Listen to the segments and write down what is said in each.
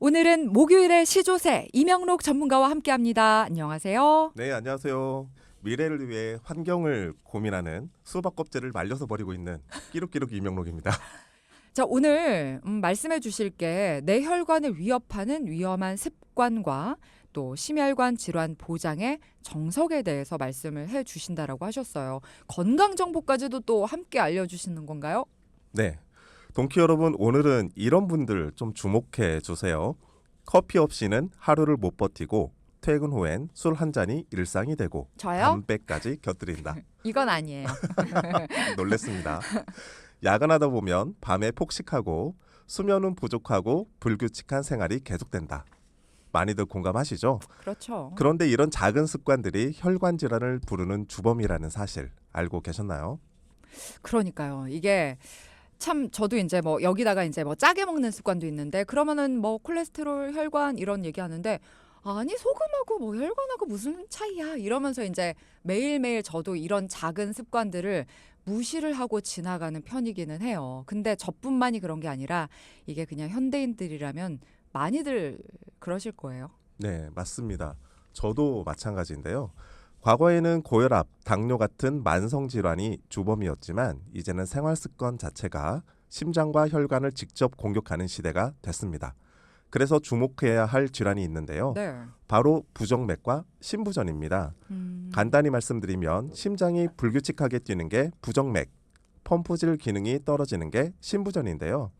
오늘은 목요일의 시조새 이명록 전문가와 함께합니다. 안녕하세요. 네, 안녕하세요. 미래를 위해 환경을 고민하는 수박 껍질을 말려서 버리고 있는 끼룩끼룩 이명록입니다. 자 오늘 음, 말씀해 주실 게 뇌혈관을 위협하는 위험한 습관과 또 심혈관 질환 보장의 정석에 대해서 말씀을 해 주신다라고 하셨어요. 건강 정보까지도 또 함께 알려 주시는 건가요? 네. 동키 여러분, 오늘은 이런 분들 좀 주목해 주세요. 커피 없이는 하루를 못 버티고 퇴근 후엔 술 한 잔이 일상이 되고 저요? 담배까지 곁들인다. 이건 아니에요. 놀랬습니다. 야근하다 보면 밤에 폭식하고 수면은 부족하고 불규칙한 생활이 계속된다. 많이들 공감하시죠? 그렇죠. 그런데 이런 작은 습관들이 혈관 질환을 부르는 주범이라는 사실 알고 계셨나요? 그러니까요. 이게 참 저도 이제 뭐 여기다가 이제 뭐 짜게 먹는 습관도 있는데 그러면은 뭐 콜레스테롤, 혈관 이런 얘기하는데 아니 소금하고 뭐 혈관하고 무슨 차이야 이러면서 이제 매일매일 저도 이런 작은 습관들을 무시를 하고 지나가는 편이기는 해요. 근데 저뿐만이 그런 게 아니라 이게 그냥 현대인들이라면 많이들 그러실 거예요. 네, 맞습니다. 저도 마찬가지인데요. 과거에는 고혈압, 당뇨 같은 만성 질환이 주범이었지만 이제는 생활 습관 자체가 심장과 혈관을 직접 공격하는 시대가 됐습니다. 그래서 주목해야 할 질환이 있는데요. 네. 바로 부정맥과 심부전입니다. 음, 간단히 말씀드리면 심장이 불규칙하게 뛰는 게 부정맥, 펌프질 기능이 떨어지는 게 심부전인데요.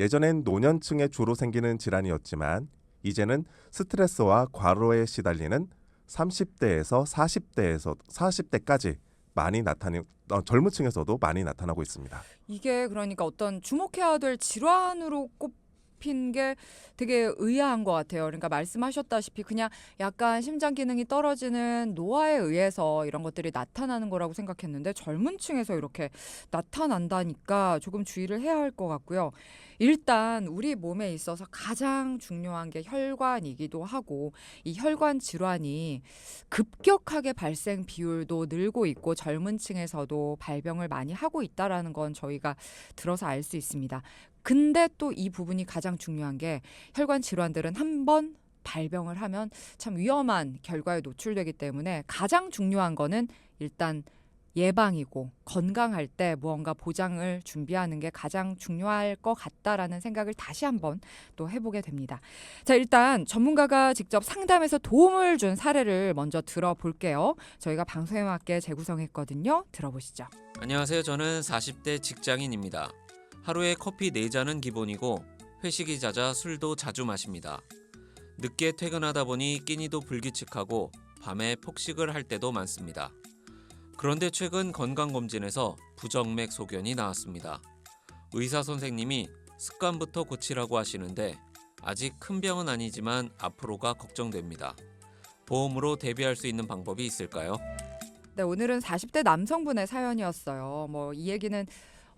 예전엔 노년층에 주로 생기는 질환이었지만 이제는 스트레스와 과로에 시달리는 30대에서 40대에서 40대까지 많이 나타나는 어, 젊은 층에서도 많이 나타나고 있습니다. 이게 그러니까 어떤 주목해야 될 질환으로 꼽 힌 게 되게 의아한 것 같아요. 그러니까 말씀하셨다시피 그냥 약간 심장 기능이 떨어지는 노화에 의해서 이런 것들이 나타나는 거라고 생각했는데 젊은 층에서 이렇게 나타난다니까 조금 주의를 해야 할 것 같고요. 일단 우리 몸에 있어서 가장 중요한 게 혈관이기도 하고 이 혈관 질환이 급격하게 발생 비율도 늘고 있고 젊은 층에서도 발병을 많이 하고 있다라는 건 저희가 들어서 알 수 있습니다. 근데 또 이 부분이 가장 중요한 게 혈관 질환들은 한번 발병을 하면 참 위험한 결과에 노출되기 때문에 가장 중요한 거는 일단 예방이고 건강할 때 무언가 보장을 준비하는 게 가장 중요할 것 같다라는 생각을 다시 한번 또 해보게 됩니다. 자, 일단 전문가가 직접 상담해서 도움을 준 사례를 먼저 들어볼게요. 저희가 방송에 맞게 재구성했거든요. 들어보시죠. 안녕하세요. 저는 40대 직장인입니다. 하루에 커피 4잔은 기본이고 회식이 잦아 술도 자주 마십니다. 늦게 퇴근하다 보니 끼니도 불규칙하고 밤에 폭식을 할 때도 많습니다. 그런데 최근 건강검진에서 부정맥 소견이 나왔습니다. 의사 선생님이 습관부터 고치라고 하시는데 아직 큰 병은 아니지만 앞으로가 걱정됩니다. 보험으로 대비할 수 있는 방법이 있을까요? 네, 오늘은 40대 남성분의 사연이었어요. 뭐 이 얘기는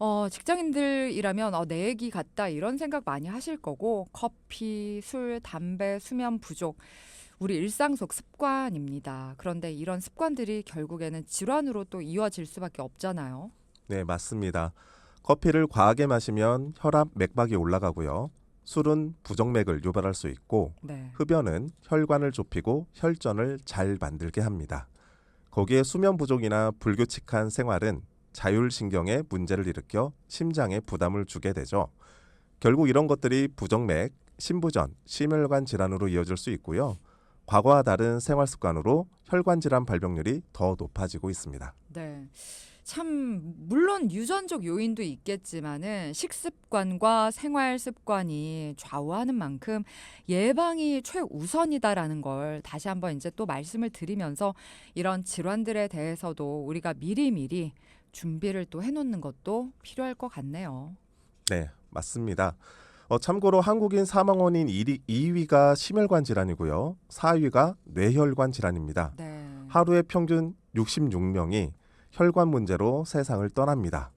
어, 직장인들이라면 어, 내 얘기 같다 이런 생각 많이 하실 거고 커피, 술, 담배, 수면 부족 우리 일상 속 습관입니다. 그런데 이런 습관들이 결국에는 질환으로 또 이어질 수밖에 없잖아요. 네, 맞습니다. 커피를 과하게 마시면 혈압, 맥박이 올라가고요. 술은 부정맥을 유발할 수 있고 네. 흡연은 혈관을 좁히고 혈전을 잘 만들게 합니다. 거기에 수면 부족이나 불규칙한 생활은 자율신경에 문제를 일으켜 심장에 부담을 주게 되죠. 결국 이런 것들이 부정맥, 심부전, 심혈관 질환으로 이어질 수 있고요. 과거와 다른 생활 습관으로 혈관 질환 발병률이 더 높아지고 있습니다. 네. 참 물론 유전적 요인도 있겠지만은 식습관과 생활 습관이 좌우하는 만큼 예방이 최우선이다라는 걸 다시 한번 이제 또 말씀을 드리면서 이런 질환들에 대해서도 우리가 미리미리 준비를 또 해놓는 것도 필요할 것 같네요. 네, 맞습니다. 어, 참고로 한국인 사망 원인 1위, 2위가 심혈관 질환이고요. 4위가 뇌혈관 질환입니다. 네. 하루에 평균 66명이 혈관 문제로 세상을 떠납니다.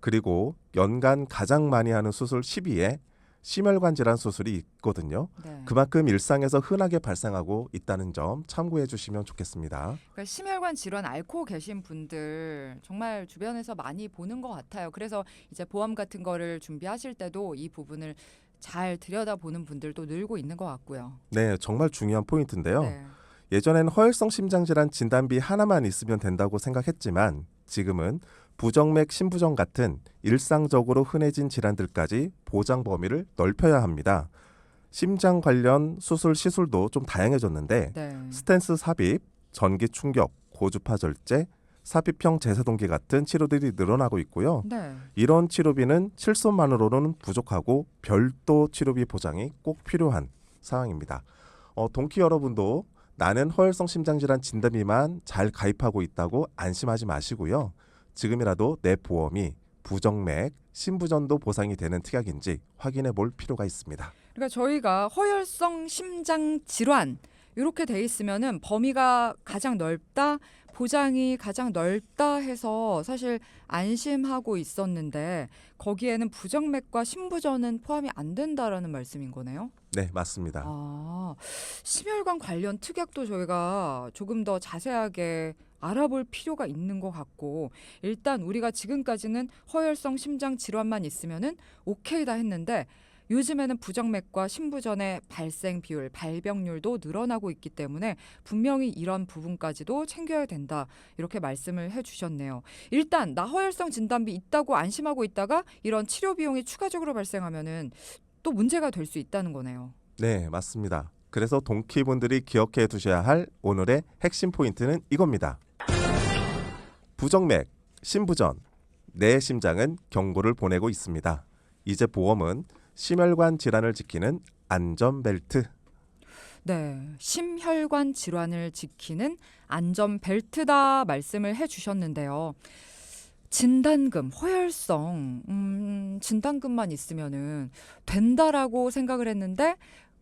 그리고 연간 가장 많이 하는 수술 10위에 심혈관 질환 수술이 있거든요. 네. 그만큼 일상에서 흔하게 발생하고 있다는 점 참고해 주시면 좋겠습니다. 그러니까 심혈관 질환 앓고 계신 분들 정말 주변에서 많이 보는 것 같아요. 그래서 이제 보험 같은 거를 준비하실 때도 이 부분을 잘 들여다보는 분들도 늘고 있는 것 같고요. 네, 정말 중요한 포인트인데요. 네. 예전엔 허혈성 심장질환 진단비 하나만 있으면 된다고 생각했지만 지금은 부정맥 신부전 같은 일상적으로 흔해진 질환들까지 보장 범위를 넓혀야 합니다. 심장 관련 수술 시술도 좀 다양해졌는데 네. 스텐스 삽입, 전기 충격, 고주파 절제, 삽입형 제세동기 같은 치료들이 늘어나고 있고요. 네. 이런 치료비는 칠손만으로는 부족하고 별도 치료비 보장이 꼭 필요한 상황입니다. 어, 동키 여러분도 나는 허혈성 심장질환 진단비만 잘 가입하고 있다고 안심하지 마시고요. 지금이라도 내 보험이 부정맥, 신부전도 보상이 되는 특약인지 확인해 볼 필요가 있습니다. 그러니까 저희가 허혈성 심장 질환 이렇게 돼 있으면은 범위가 가장 넓다, 보장이 가장 넓다 해서 사실 안심하고 있었는데 거기에는 부정맥과 신부전은 포함이 안 된다라는 말씀인 거네요. 네, 맞습니다. 아, 심혈관 관련 특약도 저희가 조금 더 자세하게 알아볼 필요가 있는 것 같고 일단 우리가 지금까지는 허혈성 심장 질환만 있으면은 오케이다 했는데 요즘에는 부정맥과 신부전의 발생 비율, 발병률도 늘어나고 있기 때문에 분명히 이런 부분까지도 챙겨야 된다. 이렇게 말씀을 해 주셨네요. 일단 나 허혈성 진단비 있다고 안심하고 있다가 이런 치료 비용이 추가적으로 발생하면은 또 문제가 될 수 있다는 거네요. 네, 맞습니다. 그래서 동키분들이 기억해 두셔야 할 오늘의 핵심 포인트는 이겁니다. 부정맥, 신부전, 내 심장은 경고를 보내고 있습니다. 이제 보험은 심혈관 질환을 지키는 안전벨트. 네, 심혈관 질환을 지키는 안전 벨트다 말씀을 해주셨는데요. 진단금, 허혈성, 음, 진단금만 있으면은 된다라고 생각을 했는데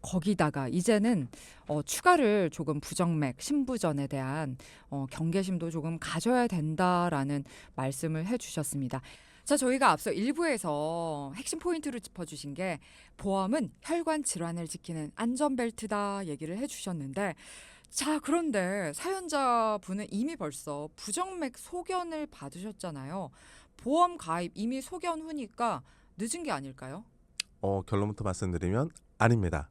거기다가 이제는 어, 추가를 조금 부정맥, 신부전에 대한 어, 경계심도 조금 가져야 된다라는 말씀을 해주셨습니다. 자, 저희가 앞서 일부에서 핵심 포인트로 짚어주신 게 보험은 혈관 질환을 지키는 안전벨트다 얘기를 해주셨는데 자 그런데 사연자분은 이미 벌써 부정맥 소견을 받으셨잖아요. 보험 가입 이미 소견 후니까 늦은 게 아닐까요? 어, 결론부터 말씀드리면 아닙니다.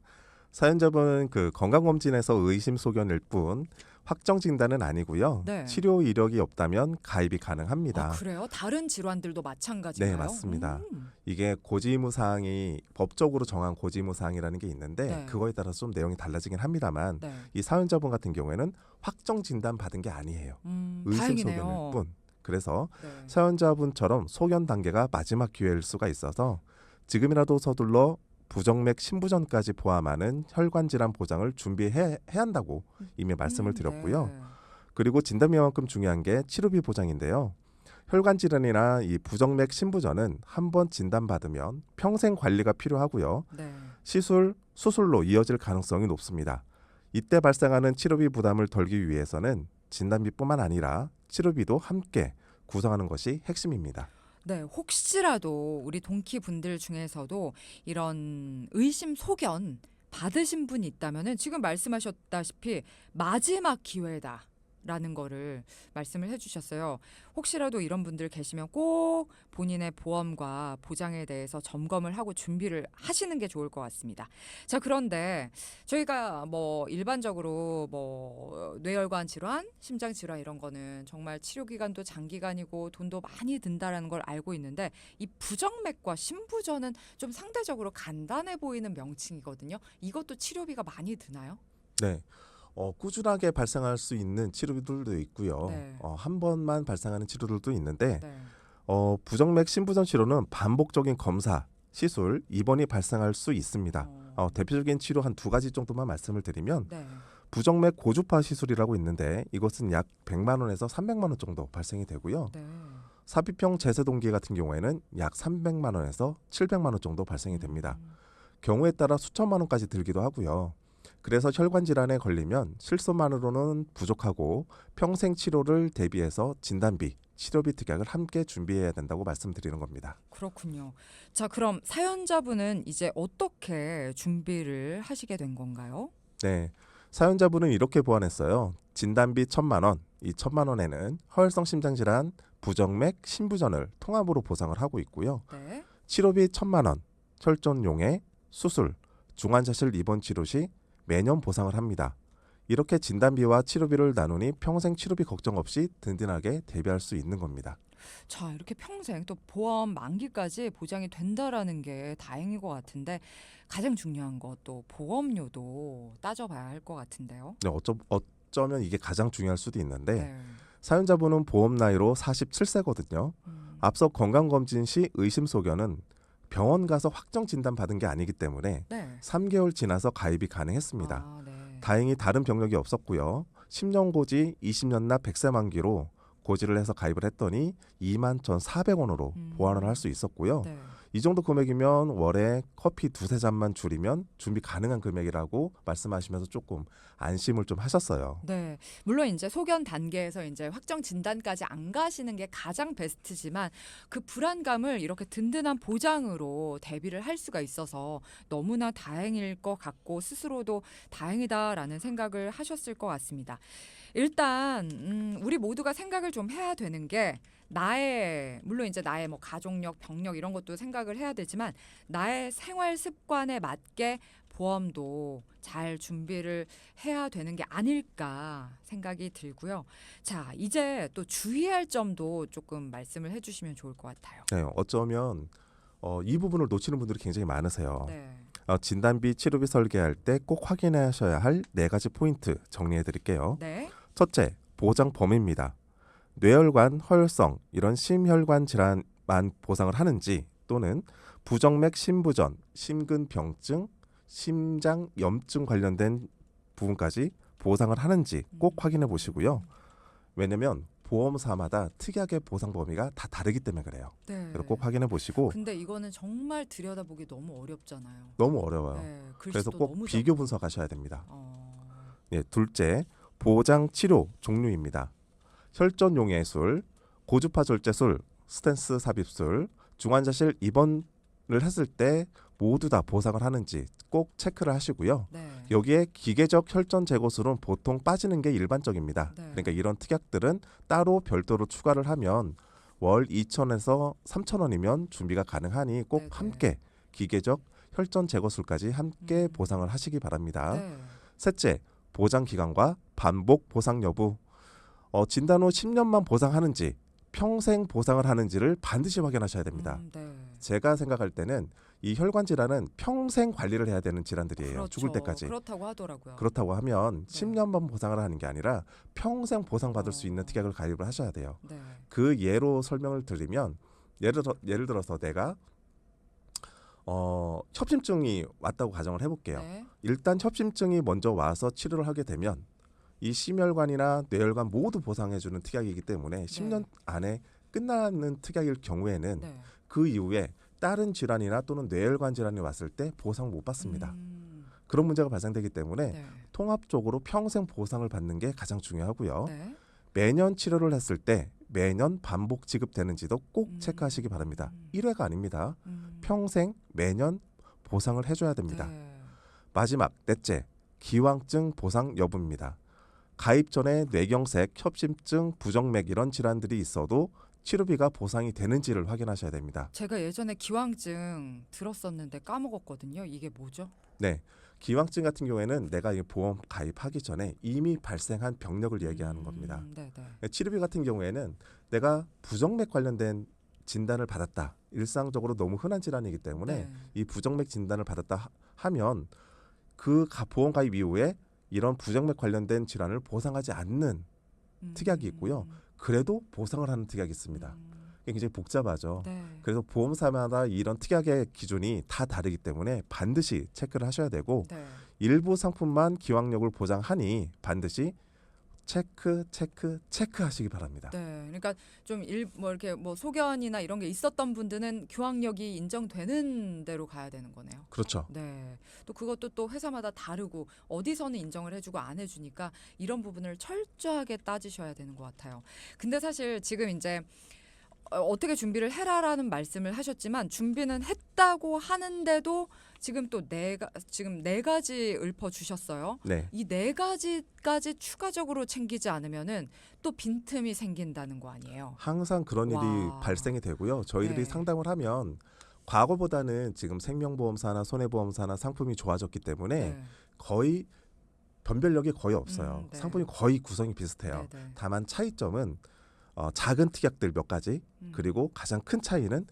사연자분은 그 건강검진에서 의심 소견일 뿐 확정 진단은 아니고요. 네. 치료 이력이 없다면 가입이 가능합니다. 아, 그래요? 다른 질환들도 마찬가지인가요? 네, 맞습니다. 음. 이게 고지의무 사항이 법적으로 정한 고지의무 사항이라는 게 있는데 네. 그거에 따라서 좀 내용이 달라지긴 합니다만 네. 이 사연자분 같은 경우에는 확정 진단 받은 게 아니에요. 음, 의심. 소견일 뿐. 그래서 네. 사연자분처럼 소견 단계가 마지막 기회일 수가 있어서 지금이라도 서둘러 부정맥 신부전까지 포함하는 혈관 질환 보장을 준비해 해야 한다고 이미 말씀을 음, 드렸고요. 네. 그리고 진단비만큼 중요한 게 치료비 보장인데요. 혈관 질환이나 이 부정맥 신부전은 한 번 진단받으면 평생 관리가 필요하고요. 네. 시술, 수술로 이어질 가능성이 높습니다. 이때 발생하는 치료비 부담을 덜기 위해서는 진단비뿐만 아니라 치료비도 함께 구성하는 것이 핵심입니다. 네, 혹시라도 우리 동키 분들 중에서도 이런 의심 소견 받으신 분이 있다면은 지금 말씀하셨다시피 마지막 기회다. 라는 거를 말씀을 해주셨어요. 혹시라도 이런 분들 계시면 꼭 본인의 보험과 보장에 대해서 점검을 하고 준비를 하시는 게 좋을 것 같습니다. 자, 그런데 저희가 뭐 일반적으로 뭐 뇌혈관 질환, 심장 질환 이런 거는 정말 치료 기간도 장기간이고 돈도 많이 든다라는 걸 알고 있는데 이 부정맥과 신부전은 좀 상대적으로 간단해 보이는 명칭이거든요. 이것도 치료비가 많이 드나요? 네. 어, 꾸준하게 발생할 수 있는 치료들도 있고요. 네. 어, 한 번만 발생하는 치료들도 있는데 네. 어, 부정맥 신부전 치료는 반복적인 검사, 시술, 입원이 발생할 수 있습니다. 어, 대표적인 치료 한 두 가지 정도만 말씀을 드리면 네. 부정맥 고주파 시술이라고 있는데 이것은 약 100만 원에서 300만 원 정도 발생이 되고요. 네. 삽입형 제세동기 같은 경우에는 약 300만 원에서 700만 원 정도 발생이 됩니다. 음. 경우에 따라 수천만 원까지 들기도 하고요. 그래서 혈관 질환에 걸리면 실손만으로는 부족하고 평생 치료를 대비해서 진단비, 치료비 특약을 함께 준비해야 된다고 말씀드리는 겁니다. 그렇군요. 자, 그럼 사연자분은 이제 어떻게 준비를 하시게 된 건가요? 네. 사연자분은 이렇게 보완했어요. 진단비 천만 원. 이 천만 원에는 허혈성 심장질환, 부정맥, 신부전을 통합으로 보상을 하고 있고요. 네. 치료비 천만 원, 혈전용해, 수술, 중환자실 입원 치료 시 매년 보상을 합니다. 이렇게 진단비와 치료비를 나누니 평생 치료비 걱정 없이 든든하게 대비할 수 있는 겁니다. 자, 이렇게 평생 또 보험 만기까지 보장이 된다라는 게 다행인 것 같은데 가장 중요한 것도 보험료도 따져봐야 할 것 같은데요. 네, 어쩌, 어쩌면 이게 가장 중요할 수도 있는데 네. 사연자분은 보험 나이로 47세거든요. 음, 앞서 건강검진 시 의심 소견은 병원 가서 확정 진단 받은 게 아니기 때문에 네. 3개월 지나서 가입이 가능했습니다. 아, 네. 다행히 다른 병력이 없었고요. 10년 고지 20년 납 100세 만기로 고지를 해서 가입을 했더니 2만 1,400원으로 음. 보완을 할 수 있었고요. 네. 이 정도 금액이면 월에 커피 두세 잔만 줄이면 준비 가능한 금액이라고 말씀하시면서 조금 안심을 좀 하셨어요. 네. 물론 이제 소견 단계에서 이제 확정 진단까지 안 가시는 게 가장 베스트지만 그 불안감을 이렇게 든든한 보장으로 대비를 할 수가 있어서 너무나 다행일 것 같고 스스로도 다행이다라는 생각을 하셨을 것 같습니다. 일단 음, 우리 모두가 생각을 좀 해야 되는 게 나의 물론 이제 나의 뭐 가족력, 병력 이런 것도 생각을 해야 되지만 나의 생활 습관에 맞게 보험도 잘 준비를 해야 되는 게 아닐까 생각이 들고요. 자, 이제 또 주의할 점도 조금 말씀을 해주시면 좋을 것 같아요. 네, 어쩌면 어, 이 부분을 놓치는 분들이 굉장히 많으세요. 네. 어, 진단비, 치료비 설계할 때 꼭 확인하셔야 할 네 가지 포인트 정리해 드릴게요. 네. 첫째, 보장 범위입니다. 뇌혈관, 허혈성 이런 심혈관 질환만 보상을 하는지 또는 부정맥 심부전, 심근병증, 심장 염증 관련된 부분까지 보상을 하는지 꼭 확인해 보시고요. 왜냐면 보험사마다 특이하게 보상 범위가 다 다르기 때문에 그래요. 네. 그래서 꼭 확인해 보시고 근데 이거는 정말 들여다보기 너무 어렵잖아요. 너무 어려워요. 네. 그래서 꼭 비교. 분석하셔야 됩니다. 어. 예, 둘째, 보장 치료 종류입니다. 혈전 용해술, 고주파 절제술, 스텐스 삽입술, 중환자실 입원을 했을 때 모두 다 보상을 하는지 꼭 체크를 하시고요. 네. 여기에 기계적 혈전 제거술은 보통 빠지는 게 일반적입니다. 네. 그러니까 이런 특약들은 따로 별도로 추가를 하면 월 2천에서 3천 원이면 준비가 가능하니 꼭 네네. 함께 기계적 혈전 제거술까지 함께 음. 보상을 하시기 바랍니다. 네. 셋째, 보장 기간과 반복 보상 여부. 어, 진단 후 10년만 보상하는지 평생 보상을 하는지를 반드시 확인하셔야 됩니다. 음, 네. 제가 생각할 때는 이 혈관 질환은 평생 관리를 해야 되는 질환들이에요. 그렇죠. 죽을 때까지. 그렇다고 하더라고요. 그렇다고 하면 네. 10년만 보상을 하는 게 아니라 평생 보상받을 수 어. 있는 특약을 가입을 하셔야 돼요. 네. 그 예로 설명을 드리면 예를 들어 예를 들어서 내가 어, 협심증이 왔다고 가정을 해볼게요. 네. 일단 협심증이 먼저 와서 치료를 하게 되면 이 심혈관이나 뇌혈관 모두 보상해주는 특약이기 때문에 10년 안에 끝나는 특약일 경우에는 네. 그 이후에 다른 질환이나 또는 뇌혈관 질환이 왔을 때 보상 못 받습니다. 음, 그런 문제가 발생되기 때문에 네. 통합적으로 평생 보상을 받는 게 가장 중요하고요. 네. 매년 치료를 했을 때 매년 반복 지급되는지도 꼭 음. 체크하시기 바랍니다. 음. 1회가 아닙니다. 음. 평생 매년 보상을 해줘야 됩니다. 네. 마지막 넷째 기왕증 보상 여부입니다. 가입 전에 뇌경색, 협심증, 부정맥 이런 질환들이 있어도 치료비가 보상이 되는지를 확인하셔야 됩니다. 제가 예전에 기왕증 들었었는데 까먹었거든요. 이게 뭐죠? 네. 기왕증 같은 경우에는 내가 이 보험 가입하기 전에 이미 발생한 병력을 얘기하는 겁니다. 음, 네, 네. 치료비 같은 경우에는 내가 부정맥 관련된 진단을 받았다. 일상적으로 너무 흔한 질환이기 때문에 네. 이 부정맥 진단을 받았다 하- 하면 그 가- 보험 가입 이후에 이런 부정맥 관련된 질환을 보상하지 않는 음, 특약이 있고요. 그래도 보상을 하는 특약이 있습니다. 음, 굉장히 복잡하죠. 네. 그래서 보험사마다 이런 특약의 기준이 다 다르기 때문에 반드시 체크를 하셔야 되고 네. 일부 상품만 기왕력을 보장하니 반드시 체크 체크 체크 하시기 바랍니다. 네, 그러니까 좀 일 뭐 이렇게 뭐 소견이나 이런 게 있었던 분들은 교황력이 인정되는 대로 가야 되는 거네요. 그렇죠. 네. 또 그것도 또 회사마다 다르고 어디서는 인정을 해 주고 안 해 주니까 이런 부분을 철저하게 따지셔야 되는 것 같아요. 근데 사실 지금 이제 어, 어떻게 준비를 해라라는 말씀을 하셨지만 준비는 했다고 하는데도 지금 또 네가 지금 네 가지 읊어 주셨어요. 네. 이 네 가지까지 추가적으로 챙기지 않으면은 또 빈틈이 생긴다는 거 아니에요. 항상 그런 일이 와. 발생이 되고요. 저희들이 네. 상담을 하면 과거보다는 지금 생명보험사나 손해보험사나 상품이 좋아졌기 때문에 네. 거의 변별력이 거의 없어요. 음, 네. 상품이 거의 구성이 비슷해요. 네, 네. 다만 차이점은 어, 작은 특약들 몇 가지 음. 그리고 가장 큰 차이는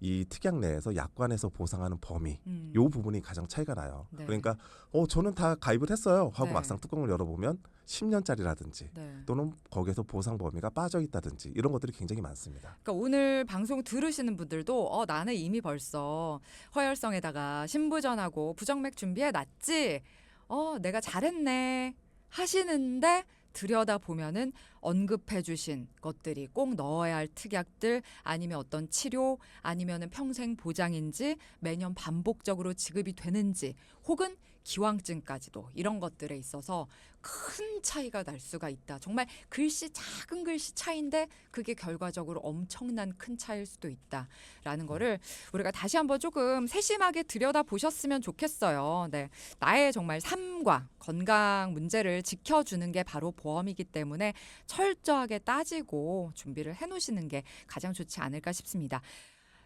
이 특약 내에서 약관에서 보상하는 범위 음. 요 부분이 가장 차이가 나요. 네. 그러니까 어 저는 다 가입을 했어요 하고 네. 막상 뚜껑을 열어보면 10년짜리라든지 네. 또는 거기에서 보상 범위가 빠져 있다든지 이런 것들이 굉장히 많습니다. 그러니까 오늘 방송 들으시는 분들도 어 나는 이미 벌써 허혈성에다가 신부전하고 부정맥 준비해 놨지. 어 내가 잘했네 하시는데 들여다 보면은 언급해 주신 것들이 꼭 넣어야 할 특약들 아니면 어떤 치료 아니면은 평생 보장인지 매년 반복적으로 지급이 되는지 혹은 기왕증까지도 이런 것들에 있어서 큰 차이가 날 수가 있다. 정말 글씨 작은 글씨 차이인데 그게 결과적으로 엄청난 큰 차이일 수도 있다라는 거를 우리가 다시 한번 조금 세심하게 들여다 보셨으면 좋겠어요. 네. 나의 정말 삶과 건강 문제를 지켜주는 게 바로 보험이기 때문에 철저하게 따지고 준비를 해 놓으시는 게 가장 좋지 않을까 싶습니다.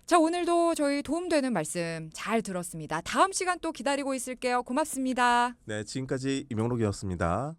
자, 오늘도 저희 도움되는 말씀 잘 들었습니다. 다음 시간 또 기다리고 있을게요. 고맙습니다. 네, 지금까지 이명록이었습니다.